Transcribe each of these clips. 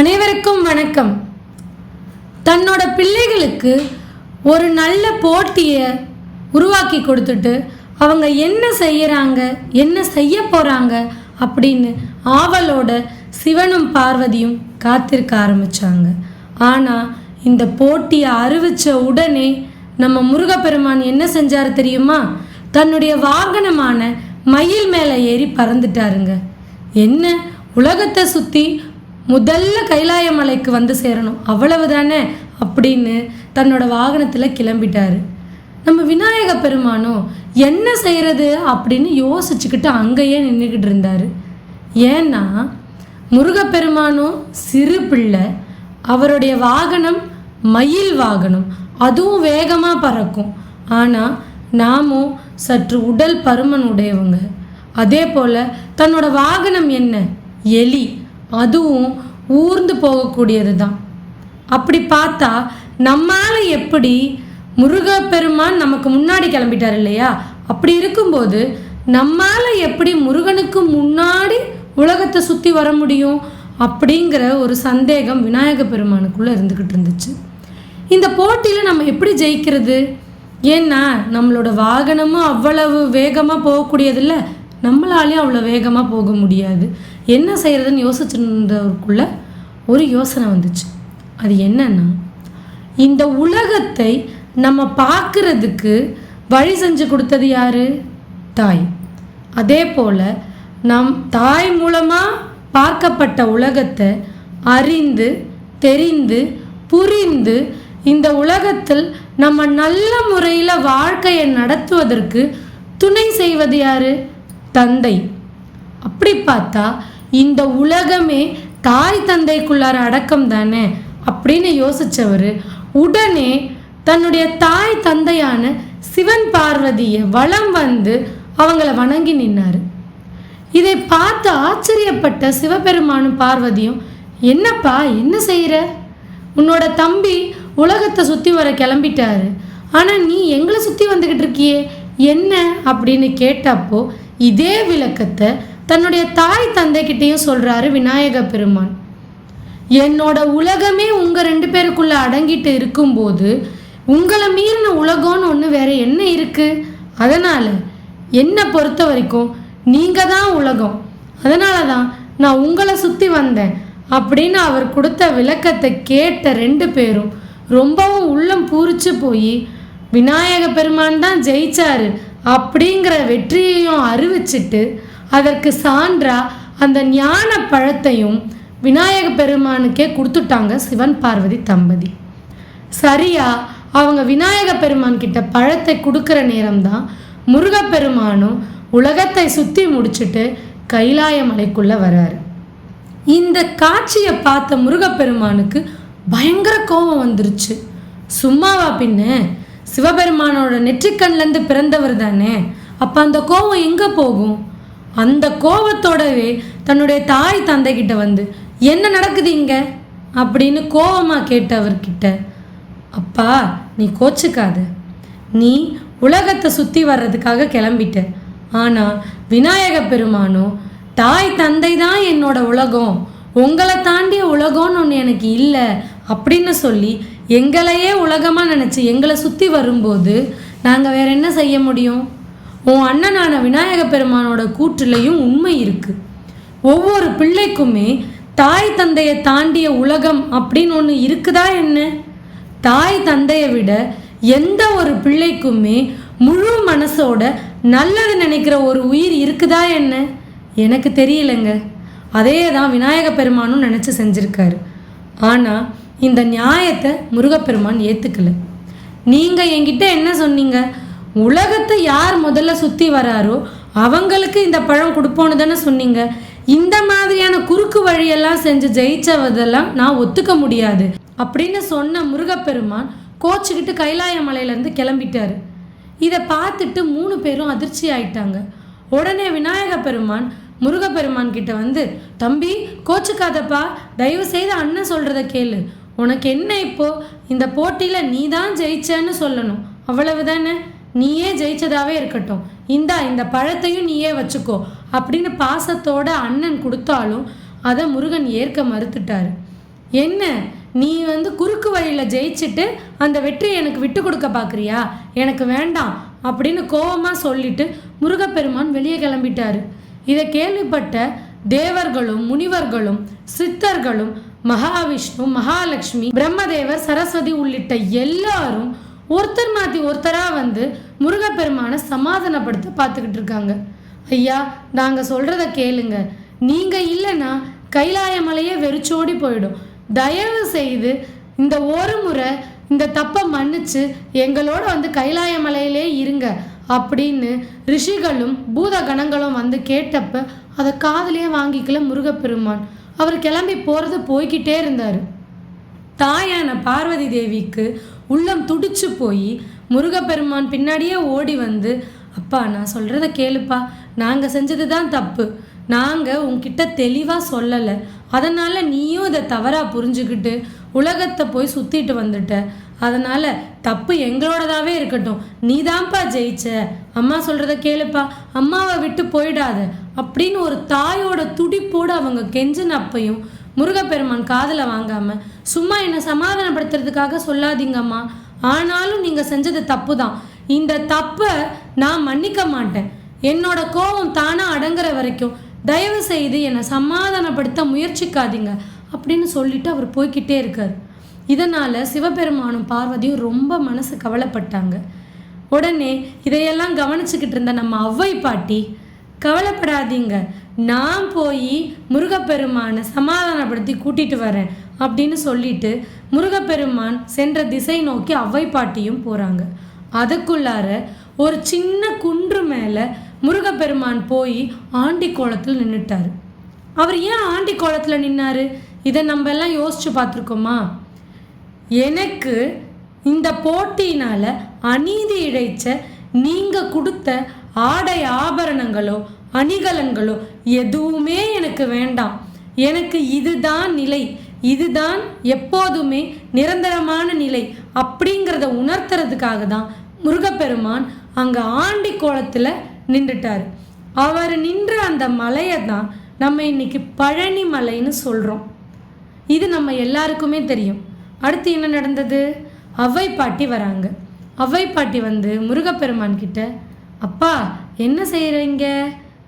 அனைவருக்கும் வணக்கம். தன்னோட பிள்ளைகளுக்கு ஒரு நல்ல போட்டியை உருவாக்கி கொடுத்துட்டு அவங்க என்ன செய்கிறாங்க என்ன செய்ய போகிறாங்க அப்படின்னு ஆவலோட சிவனும் பார்வதியும் காத்திருக்க ஆரம்பித்தாங்க ஆனால் இந்த போட்டியை அறிவித்த உடனே நம்ம முருகப்பெருமான் என்ன செஞ்சார் தெரியுமா? தன்னுடைய வாகனமான மயில் மேலே ஏறி பறந்துட்டாருங்க. என்ன? உலகத்தை சுற்றி முதல்ல கைலாய மலைக்கு வந்து சேரணும். அவ்வளவு தானே அப்படின்னு தன்னோட வாகனத்தில் கிளம்பிட்டாரு. நம்ம விநாயக பெருமானும் என்ன செய்கிறது அப்படின்னு யோசிச்சுக்கிட்டு அங்கேயே நின்றுக்கிட்டு இருந்தார். ஏன்னா முருகப்பெருமானும் சிறு பிள்ளை. அவருடைய வாகனம் மயில் வாகனம். அதுவும் வேகமாக பறக்கும். ஆனால் நாமும் சற்று உடல் பருமன் உடையவங்க. அதே போல் தன்னோட வாகனம் என்ன? எலி. அதுவும் ஊர்ந்து போகக்கூடியது தான் அப்படி பார்த்தா நம்மால் எப்படி முருகப்பெருமான் நமக்கு முன்னாடி கிளம்பிட்டார் இல்லையா? அப்படி இருக்கும்போது நம்மால் எப்படி முருகனுக்கு முன்னாடி உலகத்தை சுற்றி வர முடியும்? அப்படிங்கிற ஒரு சந்தேகம் விநாயக பெருமானுக்குள்ளே இருந்துக்கிட்டு இருந்துச்சு. இந்த போட்டியில் நம்ம எப்படி ஜெயிக்கிறது? ஏன்னா நம்மளோட வாகனமும் அவ்வளவு வேகமாக போகக்கூடியதில்ல. நம்மளாலேயும் அவ்வளோ வேகமாக போக முடியாது. என்ன செய்கிறதுன்னு யோசிச்சுருந்தவருக்குள்ள ஒரு யோசனை வந்துச்சு. அது என்னன்னா இந்த உலகத்தை நம்ம பார்க்கறதுக்கு வழி செஞ்சு கொடுத்தது யாரு? தாய். அதே போல் நம் தாய் மூலமாக பார்க்கப்பட்ட உலகத்தை அறிந்து தெரிந்து புரிந்து இந்த உலகத்தில் நம்ம நல்ல முறையில் வாழ்க்கையை நடத்துவதற்கு துணை செய்வது யாரு? தந்தை. அப்படி பார்த்தா இந்த உலகமே தாய் தந்தைக்குள்ளார அடக்கம் தானே அப்படின்னு யோசிச்சவர் உடனே தன்னுடைய தாய் தந்தையான சிவன் பார்வதியை வளம் வந்து அவங்கள வணங்கி நின்னார். இதை பார்த்து ஆச்சரியப்பட்ட சிவபெருமானும் பார்வதியும் என்னப்பா என்ன செய்கிற உன்னோட தம்பி உலகத்தை சுற்றி வர கிளம்பிட்டாரு. ஆனால் நீ எங்களை சுற்றி வந்துக்கிட்டு இருக்கியே? என்ன? அப்படின்னு கேட்டப்போ இதே விளக்கத்தை தன்னுடைய தாய் தந்தைக்கிட்டேயும் சொல்கிறாரு விநாயக பெருமான். என்னோட உலகமே உங்கள் ரெண்டு பேருக்குள்ளே அடங்கிட்டு இருக்கும்போது உங்களை மீறின உலகம்னு ஒன்று வேற என்ன இருக்குது அதனால் என்னை பொறுத்த வரைக்கும் நீங்கள் தான் உலகம். அதனால தான் நான் உங்களை சுற்றி வந்தேன் அப்படின்னு அவர் கொடுத்த விளக்கத்தை கேட்ட ரெண்டு பேரும் ரொம்பவும் உள்ளம் பூரிச்சு போய் விநாயக பெருமான் தான் ஜெயிச்சாரு. அப்படிங்கிற வெற்றியையும் அறிவிச்சிட்டு அதற்கு சான்றா அந்த ஞான பழத்தையும் விநாயக பெருமானுக்கே கொடுத்துட்டாங்க சிவன் பார்வதி தம்பதி. சரியா அவங்க விநாயக பெருமான் கிட்ட பழத்தை கொடுக்குற நேரம்தான் முருகப்பெருமானும் உலகத்தை சுற்றி முடிச்சுட்டு கைலாய மலைக்குள்ள வராரு இந்த காட்சியை பார்த்த முருகப்பெருமானுக்கு பயங்கர கோபம் வந்துருச்சு. சும்மாவா பின்ன? சிவபெருமானோட நெற்றிக்கண்லேருந்து பிறந்தவர் தானே அப்போ அந்த கோவம் எங்கே போகும்? அந்த கோவத்தோடவே தன்னுடைய தாய் தந்தைகிட்ட வந்து என்ன நடக்குது இங்கே? அப்படின்னு கோவமாக கேட்டவர்கிட்ட அப்பா நீ கோச்சுக்காத. நீ உலகத்தை சுற்றி வர்றதுக்காக கிளம்பிட்ட. ஆனால் விநாயக பெருமானோ தாய் தந்தை தான் என்னோட உலகம். உங்களை தாண்டிய உலகம்னு ஒன்று எனக்கு இல்லை அப்படின்னு சொல்லி எங்களையே உலகமாக நினச்சி எங்களை சுற்றி வரும்போது நாங்கள் வேற என்ன செய்ய முடியும்? உன் அண்ணனான விநாயக பெருமானோட கூற்றுலையும் உண்மை இருக்குது ஒவ்வொரு பிள்ளைக்குமே தாய் தந்தையை தாண்டிய உலகம் அப்படின்னு ஒன்று இருக்குதா என்ன? தாய் தந்தையை விட எந்த ஒரு பிள்ளைக்குமே முழு மனசோட நல்லது நினைக்கிற ஒரு உயிர் இருக்குதா என்ன? எனக்கு தெரியலங்க. அதே தான் விநாயக பெருமானும் நினச்சி செஞ்சுருக்காரு. ஆனால் இந்த நியாயத்தை முருகப்பெருமான் ஏற்றுக்கல நீங்கள் என்கிட்ட என்ன சொன்னீங்க? உலகத்தை யார் முதல்ல சுற்றி வராரோ அவங்களுக்கு இந்த பழம் கொடுப்போன்னு தானே சொன்னீங்க. இந்த மாதிரியான குறுக்கு வழியெல்லாம் செஞ்சு ஜெயிச்சவதெல்லாம் நான் ஒத்துக்க முடியாது. அப்படின்னு சொன்ன முருகப்பெருமான் கோச்சுக்கிட்டு கைலாய மலையிலேருந்து கிளம்பிட்டாரு. இதை பார்த்துட்டு மூணு பேரும் அதிர்ச்சி ஆயிட்டாங்க. உடனே விநாயக பெருமான் முருகப்பெருமான் கிட்ட வந்து தம்பி கோச்சுக்காதப்பா. தயவு செய்து அண்ணன் சொல்கிறத கேளு. உனக்கு என்ன இப்போ? இந்த போட்டியில் நீ தான் ஜெயிச்சேன்னு சொல்லணும். அவ்வளவு தானே நீயே ஜெயிச்சதாவே இருக்கட்டும். இந்தா இந்த பழத்தையும் நீயே வச்சுக்கோ. அப்படின்னு பாசத்தோட அண்ணன் கொடுத்தாலும் அதை முருகன் ஏற்க மறுத்துட்டாரு. என்ன? நீ வந்து குறுக்கு வழியில் ஜெயிச்சுட்டு அந்த வெற்றியை எனக்கு விட்டு கொடுக்க பார்க்குறியா எனக்கு வேண்டாம் அப்படின்னு கோவமாக சொல்லிட்டு முருகப்பெருமான் வெளியே கிளம்பிட்டாரு. இதை கேள்விப்பட்ட தேவர்களும் முனிவர்களும் சித்தர்களும் மகாவிஷ்ணு மகாலட்சுமி பிரம்மதேவர் சரஸ்வதி உள்ளிட்ட எல்லாரும் ஒருத்தர் மாற்றி ஒருத்தராக வந்து முருகப்பெருமானை சமாதானப்படுத்த பார்த்துக்கிட்டு இருக்காங்க. ஐயா நாங்கள் சொல்கிறத கேளுங்க. நீங்கள் இல்லைன்னா கைலாய மலையே வெறிச்சோடி போயிடும். தயவு செய்து இந்த ஒரு முறை இந்த தப்பை மன்னிச்சு எங்களோட வந்து கைலாய மலையிலே இருங்க அப்படின்னு ரிஷிகளும் பூத கணங்களும் வந்து கேட்டப்ப அதை காதலே வாங்கிக்கல முருகப்பெருமான். அவர் கிளம்பி போகிறது போய்கிட்டே இருந்தார். தாயான பார்வதி தேவிக்கு உள்ளம் துடிச்சு போய் முருகப்பெருமான் பின்னாடியே ஓடி வந்து அப்பா நான் சொல்கிறத கேளுப்பா. நாங்கள் செஞ்சது தான் தப்பு. நாங்கள் உங்ககிட்ட தெளிவாக சொல்லலை. அதனால் நீயும் இதை தவறாக புரிஞ்சுக்கிட்டு உலகத்தை போய் சுற்றிட்டு வந்துட்ட. அதனால் தப்பு எங்களோடதாவே இருக்கட்டும். நீதான்ப்பா ஜெயிச்ச. அம்மா சொல்கிறத கேளுப்பா. அம்மாவை விட்டு போயிடாத. அப்படின்னு ஒரு தாயோட துடிப்போடு அவங்க கெஞ்சினப்பையும் முருகப்பெருமான் காதில் வாங்காமல் சும்மா என்னை சமாதானப்படுத்துறதுக்காக சொல்லாதீங்கம்மா. ஆனாலும் நீங்கள் செஞ்சது தப்பு தான் இந்த தப்பை நான் மன்னிக்க மாட்டேன். என்னோட கோபம் தானாக அடங்குற வரைக்கும் தயவு செய்து என்னை சமாதானப்படுத்த முயற்சிக்காதீங்க. அப்படின்னு சொல்லிட்டு அவர் போய்கிட்டே இருக்கார். இதனால் சிவபெருமானும் பார்வதியும் ரொம்ப மனசு கவலைப்பட்டாங்க. உடனே இதையெல்லாம் கவனிச்சுக்கிட்டு இருந்த நம்ம அவ்வை பாட்டி கவலைப்படாதீங்க நான் போய் முருகப்பெருமானை சமாதானப்படுத்தி கூட்டிகிட்டு வரேன் அப்படின்னு சொல்லிட்டு முருகப்பெருமான் சென்ற திசை நோக்கி ஔவை பாட்டியும் போகிறாங்க அதுக்குள்ளார ஒரு சின்ன குன்று மேலே முருகப்பெருமான் போய் ஆண்டி கோலத்தில் நின்றுட்டார் அவர் ஏன் ஆண்டி கோலத்தில் நின்னார்? இதை நம்ம எல்லாம் யோசிச்சு பார்த்துருக்கோமா? எனக்கு இந்த போட்டியினால் அநீதி இழைச்ச நீங்கள் கொடுத்த ஆடை ஆபரணங்களோ அணிகலன்களோ எதுவுமே எனக்கு வேண்டாம். எனக்கு இதுதான் நிலை. இதுதான் எப்போதுமே நிரந்தரமான நிலை. அப்படிங்கிறத உணர்த்துறதுக்காக தான் முருகப்பெருமான் அங்கே ஆண்டி கோலத்தில் நின்றுட்டார். அவர் நின்ற அந்த மலையை தான் நம்ம இன்னைக்கு பழனி மலைன்னு சொல்கிறோம் இது நம்ம எல்லாருக்குமே தெரியும். அடுத்து என்ன நடந்தது? அவ்வை பாட்டி வராங்க. அவ்வை பாட்டி வந்து முருகப்பெருமான் கிட்ட அப்பா என்ன செய்கிறீங்க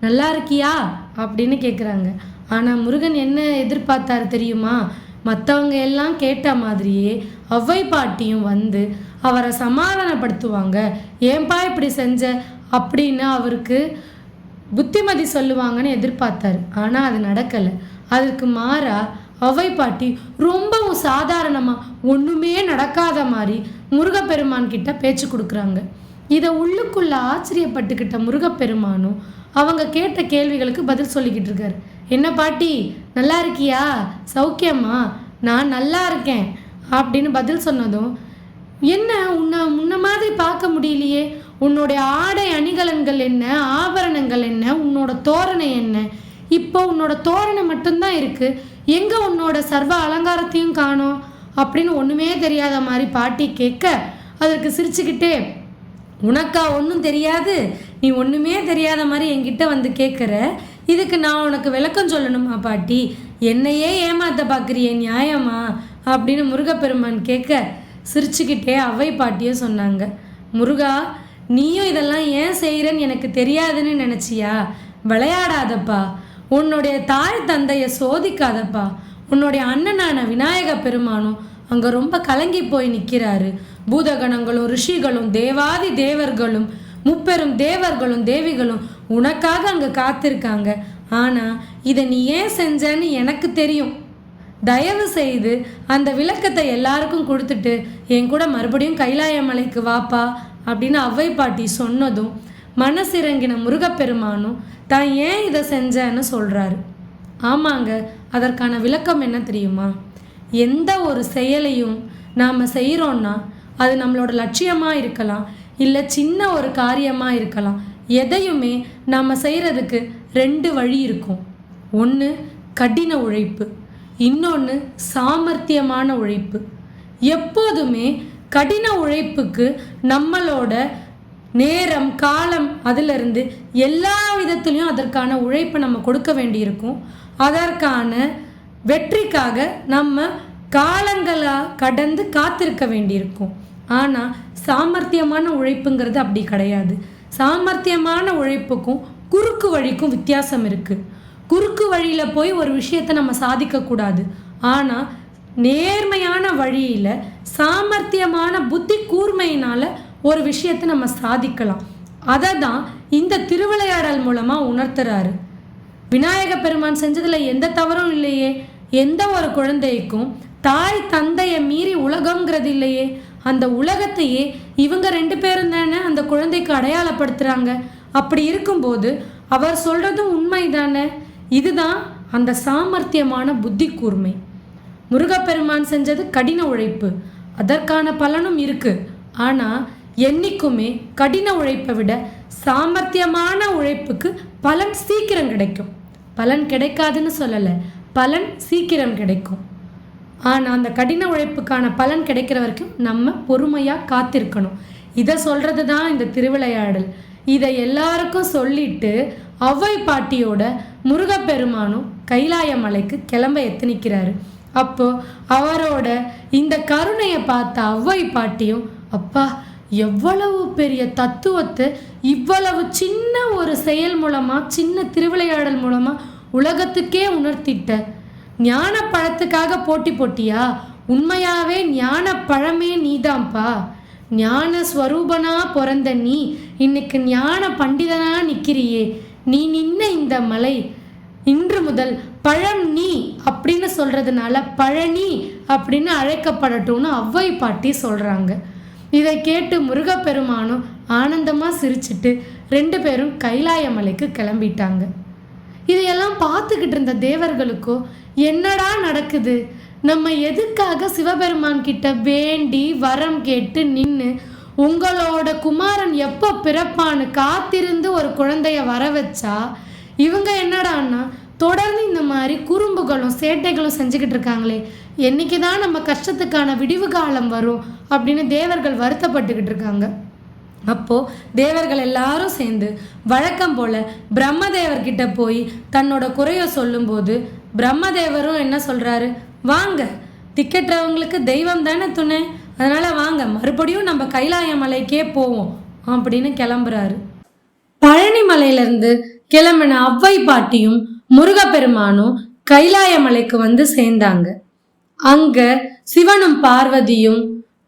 நல்லா இருக்கியா? அப்படின்னு கேட்குறாங்க ஆனால் முருகன் என்ன எதிர்பார்த்தாரு தெரியுமா? மற்றவங்க எல்லாம் கேட்ட மாதிரியே அவ்வை பாட்டியும் வந்து அவரை சமாதானப்படுத்துவாங்க. ஏன்பா இப்படி செஞ்ச? அப்படின்னு அவருக்கு புத்திமதி சொல்லுவாங்கன்னு எதிர்பார்த்தாரு. ஆனால் அது நடக்கலை. அதுக்கு மாறா அவை பாட்டி ரொம்பவும் சாதாரணமாக ஒன்றுமே நடக்காத மாதிரி முருகப்பெருமான் கிட்ட பேச்சு கொடுக்குறாங்க. இதை உள்ளுக்குள்ள ஆச்சரியப்பட்டுக்கிட்ட முருகப்பெருமானும் அவங்க கேட்ட கேள்விகளுக்கு பதில் சொல்லிக்கிட்டு இருக்காரு. என்ன பாட்டி நல்லா இருக்கியா? சௌக்கியமா? நான் நல்லா இருக்கேன். அப்படின்னு பதில் சொன்னதும் என்ன உன்னை முன்ன மாதிரி பார்க்க முடியலையே? உன்னுடைய ஆடை அணிகலன்கள் என்ன? ஆபரணங்கள் என்ன? உன்னோட தோரணை என்ன? இப்போ உன்னோட தோரணை மட்டும்தான் இருக்குது எங்க உன்னோட சர்வ அலங்காரத்தையும் காணோம்? அப்படின்னு ஒண்ணுமே தெரியாத மாதிரி பாட்டி கேட்க அதற்கு சிரிச்சுக்கிட்டே உனக்கா ஒன்றும் தெரியாது? நீ ஒன்றுமே தெரியாத மாதிரி என்கிட்ட வந்து கேட்குற இதுக்கு நான் உனக்கு விளக்கம் சொல்லணுமா பாட்டி? என்னையே ஏமாத்த பார்க்குறியே நியாயமா? அப்படின்னு முருகப்பெருமான் கேட்க சிரிச்சுக்கிட்டே அவை பாட்டியும் சொன்னாங்க முருகா நீயும் இதெல்லாம் ஏன் செய்கிறன்னு எனக்கு தெரியாதுன்னு நினச்சியா? விளையாடாதப்பா. உன்னுடைய தாய் தந்தையை சோதிக்காதப்பா. உன்னுடைய அண்ணனான விநாயக பெருமானும் அங்கே ரொம்ப கலங்கி போய் நிற்கிறாரு பூதகணங்களும் ரிஷிகளும் தேவாதி தேவர்களும் முப்பெரும் தேவர்களும் தேவிகளும் உனக்காக அங்கே காத்திருக்காங்க. ஆனால் இதை நீ ஏன் செஞ்சன்னு எனக்கு தெரியும். தயவு செய்து அந்த விளக்கத்தை எல்லாருக்கும் கொடுத்துட்டு என் கூட மறுபடியும் கைலாய மலைக்கு வாப்பா அப்படின்னு அவ்வை பாட்டி சொன்னதும் மனசிறங்கின முருகப்பெருமானும் தான் ஏன் இதை செஞ்சேன்னு சொல்கிறாரு ஆமாங்க அதற்கான விளக்கம் என்ன தெரியுமா? எந்த ஒரு செயலையும் நாம் செய்கிறோன்னா அது நம்மளோட லட்சியமாக இருக்கலாம் இல்லை சின்ன ஒரு காரியமாக இருக்கலாம். எதையுமே நாம் செய்கிறதுக்கு ரெண்டு வழி இருக்கும். ஒன்று கடின உழைப்பு. இன்னொன்று சாமர்த்தியமான உழைப்பு. எப்போதுமே கடின உழைப்புக்கு நம்மளோட நேரம் காலம் அதிலிருந்து எல்லா விதத்துலேயும் அதற்கான உழைப்பை நம்ம கொடுக்க வேண்டியிருக்கும். அதற்கான வெற்றிக்காக நம்ம காலங்களாக கடந்து காத்திருக்க வேண்டியிருக்கும். ஆனால் சாமர்த்தியமான உழைப்புங்கிறது அப்படி கிடையாது. சாமர்த்தியமான உழைப்புக்கும் குறுக்கு வழிக்கும் வித்தியாசம் இருக்குது குறுக்கு வழியில் போய் ஒரு விஷயத்தை நம்ம சாதிக்கக்கூடாது. ஆனால் நேர்மையான வழியில் சாமர்த்தியமான புத்தி கூர்மையினால் ஒரு விஷயத்தை நம்ம சாதிக்கலாம். அதை தான் இந்த திருவிளையாடல் மூலமாக உணர்த்துறாரு. விநாயக பெருமான் செஞ்சதில் எந்த தவறும் இல்லையே. எந்த ஒரு குழந்தைக்கும் தாய் தந்தையை மீறி உலகங்கிறது இல்லையே. அந்த உலகத்தையே இவங்க ரெண்டு பேரும் தானே அந்த குழந்தைக்கு அடையாளப்படுத்துகிறாங்க அப்படி இருக்கும்போது அவர் சொல்கிறதும் உண்மை தானே இதுதான் அந்த சாமர்த்தியமான புத்தி கூர்மை. முருகப்பெருமான் செஞ்சது கடின உழைப்பு. அதற்கான பலனும் இருக்குது ஆனால் என்றைக்குமே கடின உழைப்பை விட சாமர்த்தியமான உழைப்புக்கு பலன் சீக்கிரம் கிடைக்கும். பலன் கிடைக்காதுன்னு சொல்லலை பலன் சீக்கிரம் கிடைக்கும். ஆனால் அந்த கடின உழைப்புக்கான பலன் கிடைக்கிற வரைக்கும் நம்ம பொறுமையாக காத்திருக்கணும். இதை சொல்கிறது தான் இந்த திருவிளையாடல். இதை எல்லாருக்கும் சொல்லிட்டு அவ்வை பாட்டியோட முருகப்பெருமானும் கைலாய மலைக்கு கிளம்ப எத்தனிக்கிறாரு. அப்போ அவரோட இந்த கருணையை பார்த்த ஔவை பாட்டியும் அப்பா எவ்வளவு பெரிய தத்துவத்தை இவ்வளவு சின்ன ஒரு செயல் மூலமா சின்ன திருவிளையாடல் மூலமா உலகத்துக்கே உணர்த்திட்ட ஞான பழத்துக்காக போட்டி போட்டியா? உண்மையாவே ஞான பழமே நீதான்ப்பா ஞான ஸ்வரூபனா பிறந்த நீ இன்னைக்கு ஞான பண்டிதனா நிக்கிறியே. நீ நின்ன இந்த மலை இன்று முதல் பழம் நீ அப்படின்னு சொல்றதுனால பழனி அப்படின்னு அழைக்கப்படட்டும்னு அவ்வை பாட்டி சொல்றாங்க. இதை கேட்டு முருகப்பெருமானும் ஆனந்தமாக சிரிச்சிட்டு ரெண்டு பேரும் கைலாய மலைக்கு கிளம்பிட்டாங்க. இதையெல்லாம் பார்த்துக்கிட்டு இருந்த தேவர்களுக்கோ என்னடா நடக்குது? நம்ம எதுக்காக சிவபெருமான் கிட்ட வேண்டி வரம் கேட்டு நின்று உங்களோட குமாரன் எப்போ பிறப்பான்னு காத்திருந்து ஒரு குழந்தைய வர வச்சா இவங்க என்னடான்னா தொடர்ந்து இந்த மாதிரி குறும்புகளும் சேட்டைகளும் செஞ்சுக்கிட்டு இருக்காங்களே என்னைக்கு தான் நம்ம கஷ்டத்துக்கான விடிவு காலம் வரும் அப்படின்னு தேவர்கள் வருத்தப்பட்டுக்கிட்டு இருக்காங்க. அப்போது தேவர்கள் எல்லாரும் சேர்ந்து வழக்கம் போல பிரம்மதேவர்கிட்ட போய் தன்னோட குறையை சொல்லும்போது பிரம்மதேவரும் என்ன சொல்கிறாரு வாங்க திக்கற்றவங்களுக்கு தெய்வம் தானே துணை. அதனால் வாங்க மறுபடியும் நம்ம கைலாய மலைக்கே போவோம் அப்படின்னு கிளம்புறாரு. பழனி மலையிலிருந்து கிளம்பின அவ்வை பாட்டியும் முருகப்பெருமானும் கைலாய மலைக்கு வந்து சேர்ந்தாங்க. அங்க சிவனும் பார்வதியும்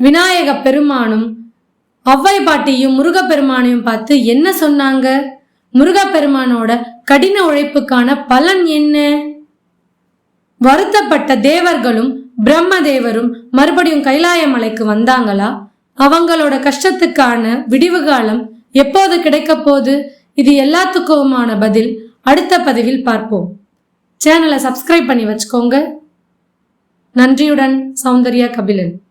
விநாயக பெருமானும் ஔவை பாட்டியும் முருகப்பெருமானையும் பார்த்து என்ன சொன்னாங்க? முருகப்பெருமானோட கடின உழைப்புக்கான பலன் என்ன? வருத்தப்பட்ட தேவர்களும் பிரம்மதேவரும் மறுபடியும் கைலாய மலைக்கு வந்தாங்களா? அவங்களோட கஷ்டத்துக்கான விடிவு காலம் எப்போது கிடைக்க போகுது? இது எல்லாத்துக்குமான பதில் அடுத்த பதிவில் பார்ப்போம். சேனலை சப்ஸ்கிரைப் பண்ணி வச்சுக்கோங்க. நன்றியுடன் சௌந்தர்யா கபிலன்.